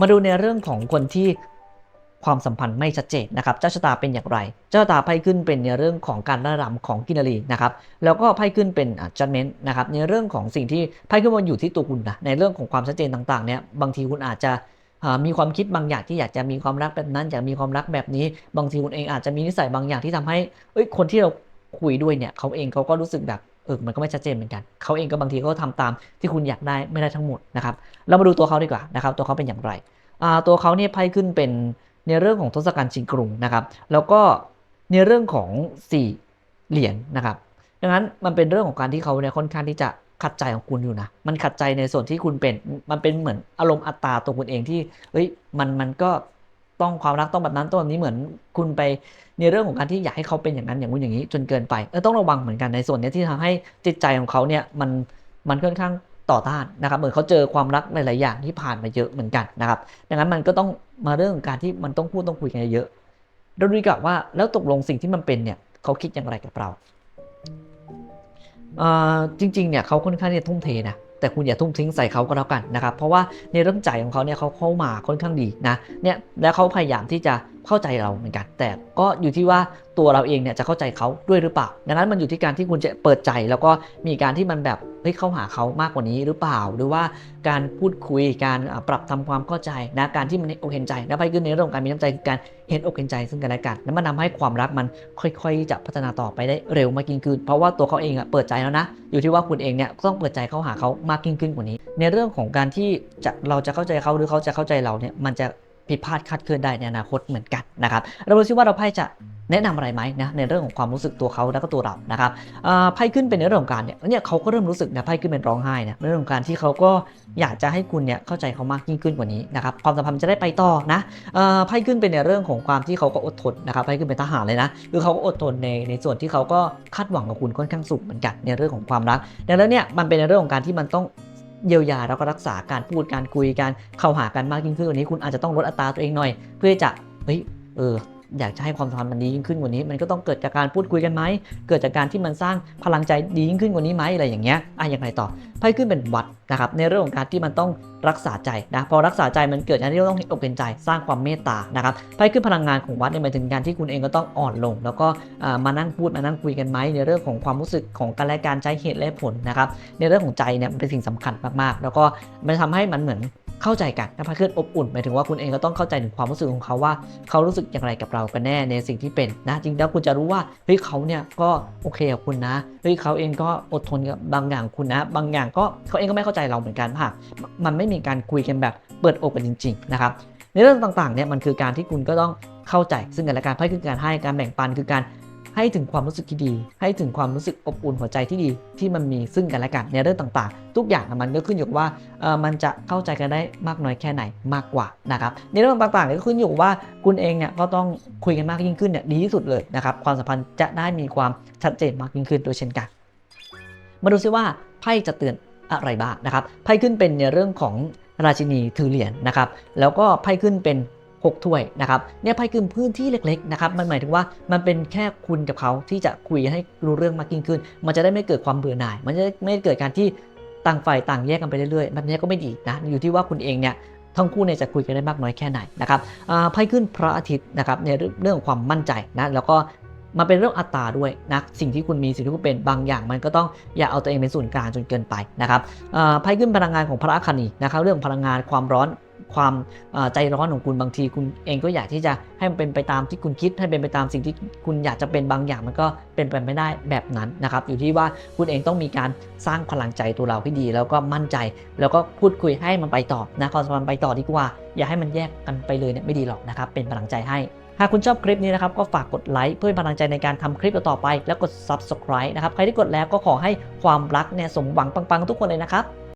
มาดูในเรื่องของคนที่ความสัมพันธ์ไม่ชัดเจนนะครับ เจ้าชะตาเป็นอย่างไร เจ้าชะตาไพ่ขึ้นเป็นในเรื่องของการระดับของกินนารีนะครับ แล้วก็ไพ่ขึ้นเป็นจัดเมนต์นะครับ ในเรื่องของสิ่งที่ไพ่ขึ้นมันอยู่ที่ตัวคุณนะ ในเรื่องของความชัดเจนต่างๆ เนี่ย บางทีคุณอาจจะมีความคิดบางอย่างที่อยากจะมีความรักแบบนั้น อยากมีความรักแบบนี้ บางทีคุณเองอาจจะมีนิสัยบางอย่างที่ทำให้ เอ้ย คนที่เราคุยด้วยเนี่ยเขาเองเขาก็รู้สึกแบบ เออมันก็ไม่ชัดเจนเหมือนกัน เขาเองก็บางทีเขาทำตามที่คุณอยากได้ไม่ได้ทั้งหมดนะครับ เรามาดูตัวเขาดีกว่านะครับ ตัวเขาเป็นอย่างไรอ่าตัวเขาเนี่ยไพ่ขึ้นเป็นในเรื่องของทศกัณฐ์ชิงกรุงนะครับ แล้วก็ในเรื่องของสี่เหรียญนะครับ ดังนั้นมันเป็นเรื่องของการที่เขาเนี่ยค่อนข้างที่จะขัดใจของคุณอยู่นะ มันขัดใจในส่วนที่คุณเป็น มันเป็นเหมือนอารมณ์อัตตาตัวคุณเองที่ เฮ้ย มัน มันก็ ต้องความรักต้องแบบนั้นต้องแบบนี้เหมือนคุณไปในเรื่องของการที่อยากให้เขาเป็นอย่างนั้นอย่างนู้นอย่างนี้ จนเกินไปเออต้องระวังเหมือนกันในส่วนนี้ที่ทำให้จิตใจของเขาเนี่ยมันมันค่อนข้างต่อต้านนะครับเหมือนเขาเจอความรักหลาย ๆ อย่างที่ผ่านมาเยอะเหมือนกันนะครับดังนั้นมันก็ต้องมาเรื่องของการที่มันต้องพูดต้องคุยกันเยอะเราดูกว่าว่าแล้วตกลงสิ่งที่มันเป็นเนี่ยเขาคิดอย่างไรกับเราเอ่อจริง ๆ เนี่ยเขาค่อนข้างที่จะทุ่มเทนะ แต่คุณอย่าทุ่มทิ้งใส่เขาก็แล้วกันนะครับ เพราะว่าในเรื่องใจของเขาเนี่ยเขาเข้ามาค่อนข้างดีนะเนี่ยและเขาพยายามที่จะเข้าใจเราเหมือนกัน แต่ก็อยู่ที่ว่าตัวเราเองเนี่ยจะเข้าใจเขาด้วยหรือเปล่า ดังนั้นมันอยู่ที่การที่คุณจะเปิดใจแล้วก็มีการที่มันแบบ เฮ้ยเข้าหาเขามากกว่านี้หรือเปล่า หรือว่าการพูดคุยการปรับทำความเข้าใจนะการที่มันอกเห็นใจนะไปขึ้นในเรื่องของการมีน้ำใจคือการเห็นอกเห็นใจซึ่งกันและกันแล้วมันทาให้ความรักมันค่อย ๆ จะพัฒนาต่อไปได้เร็วมากยิ่งขึ้น เพราะว่าตัวเขาเองอะเปิดใจแล้วนะ อยู่ที่ว่าคุณเองเนี่ยต้องเปิดใจเข้าหาเขามากยิ่งขึ้นกว่านี้ ในเรื่องของการที่จะเราจะเข้าใจเขาหรือเขาจะเข้าใจเราเนี่ยมันจะผิดพลาดคาดเคลื่อนได้ในอนาคตเหมือนกันนะครับเราดูซิว่าเราไพ่จะ แนะนำอะไรไหมนะในเรื่องของความรู้สึกตัวเขาแล้วก็ตัวเรานะครับอ่าไพ่ขึ้นเป็นในเรื่องของการเนี่ยเนี่ยเขาก็เริ่มรู้สึกนะไพ่ขึ้นเป็นร้องไห้นะเรื่องของการที่เขาก็อยากจะให้คุณเนี่ยเข้าใจเขามากยิ่งขึ้นกว่านี้นะครับความสัมพันธ์จะได้ไปต่อนะอ่อไพ่ขึ้นเป็นในเรื่องของความที่เขาก็อดทนนะครับไพ่ขึ้นเป็นทหารเลยนะคือเขาก็อดทนในในส่วนที่เขาก็คาดหวังกับคุณค่อนข้างสูงเหมือนกันในเรื่องของความรักดังนั้นเนี่ยมันเป็นในเรื่องของการที่มันต้องเยียวยาแล้วก็รักษาการพูดการคุยการเข้าหากันมากยิ่งขึ้นวันนี้คุณอาจจะต้องลดอัตราตัวเองหน่อย เพื่อจะเฮ้ยเออ อยากจะให้ความสัมพันธ์มันดียิ่งขึ้นกว่านี้ มันก็ต้องเกิดจากการพูดคุยกันไหม เกิดจากการที่มันสร้างพลังใจดียิ่งขึ้นกว่านี้ไหมอะไรอย่างเงี้ยอะอย่างไรต่อไพ่ขึ้นเป็นวัดนะครับในเรื่องของการที่มันต้องรักษาใจนะพอรักษาใจมันเกิดการที่เราต้องเห็นอกเห็นใจสร้างความเมตตานะครับไพ่ขึ้นพลังงานของวัดเนี่ยหมายถึงการที่คุณเองก็ต้องอ่อนลง แล้วก็มานั่งพูดมานั่งคุยกันไหมในเรื่องของความรู้สึกของกันและการใช้เหตุและผลนะครับในเรื่องของใจเนี่ยมันเป็นสิ่งสำคัญมากๆ แล้วก็มันทำให้มันเหมือน เข้าใจกันนะพาเพื่อนอบอุ่นหมายถึงว่าคุณเองก็ต้องเข้าใจถึงความรู้สึกของเขาว่า เขารู้สึกอย่างไรกับเรากันแน่ในสิ่งที่เป็นนะจริงแล้วคุณจะรู้ว่าเฮ้ยเขาเนี่ยก็โอเคกับคุณนะเฮ้ยเขาเองก็อดทนกับบางอย่างคุณนะ บางอย่างก็เขาเองก็ไม่เข้าใจเราเหมือนกันหากมันไม่มีการคุยกันแบบเปิดอกกันจริง ๆ นะครับ ในเรื่องต่างๆเนี่ยมันคือการที่คุณก็ต้องเข้าใจซึ่งกันและกันไพ่คือการให้การแบ่งปันคือการ ให้ถึงความรู้สึกที่ดี ให้ถึงความรู้สึกอบอุ่นหัวใจที่ดีที่มันมีซึ่งกันและกันในเรื่องต่างๆ ทุกอย่างมันก็ขึ้นอยู่กับว่ามันจะเข้าใจกันได้มากน้อยแค่ไหนมากกว่านะครับในเรื่องต่างๆก็ขึ้นอยู่กับว่าคุณเองเนี่ยก็ต้องคุยกันมากยิ่งขึ้นเนี่ยดีที่สุดเลยนะครับความสัมพันธ์จะได้มีความชัดเจนมากยิ่งขึ้นโดยเช่นกัน มาดูซิว่าไพ่จะเตือนอะไรบ้างนะครับไพ่ขึ้นเป็นในเรื่องของราชินีถือเหรียญนะครับแล้วก็ไพ่ขึ้นเป็น 6 ถ้วยนะครับเนี่ยไพ่ขึ้นพื้นที่เล็กๆนะครับมันหมายถึงว่ามันเป็นแค่คุณกับเขาที่จะคุยให้รู้เรื่องมากยิ่งขึ้น มันจะได้ไม่เกิดความเบื่อหน่าย มันจะไม่เกิดการที่ต่างฝ่ายต่างแยกกันไปเรื่อยๆแบบนี้ก็ไม่ดีนะอยู่ที่ว่าคุณเองเนี่ยทั้งคู่เนี่ยจะคุยกันได้มากน้อยแค่ไหนนะครับไพ่ขึ้นพระอาทิตย์นะครับในเรื่องของความมั่นใจนะแล้วก็มันเป็นเรื่องอัตราด้วยนะสิ่งที่คุณมีสิ่งที่คุณเป็นบางอย่าง มันก็ต้องอย่าเอาตัวเองเป็นศูนย์กลางจนเกินไปนะครับไพ่ขึ้นพลังงานของพระอาคณีนะครับเรื่องพลังงานความร้อน ความใจร้อนของคุณบางที คุณเองก็อยากที่จะให้มันเป็นไปตามที่คุณคิด ให้เป็นไปตามสิ่งที่คุณอยากจะเป็นบางอย่างมันก็เป็นไปไม่ได้แบบนั้นนะครับ อยู่ที่ว่าคุณเองต้องมีการสร้างพลังใจตัวเราให้ดี แล้วก็มั่นใจ แล้วก็พูดคุยให้มันไปต่อนะความสัมพันธ์ไปต่อดีกว่า อย่าให้มันแยกกันไปเลยเนี่ยไม่ดีหรอกนะครับเป็นกำลังใจให้หากคุณชอบคลิปนี้นะครับก็ฝากกดไลค์เพื่อเป็นกำลังใจในการทำคลิปต่อไป แล้วกด subscribe นะครับ ใครที่กดแล้วก็ขอให้ความรักเนี่ยสมหวังปังๆทุกคนเลยนะครับ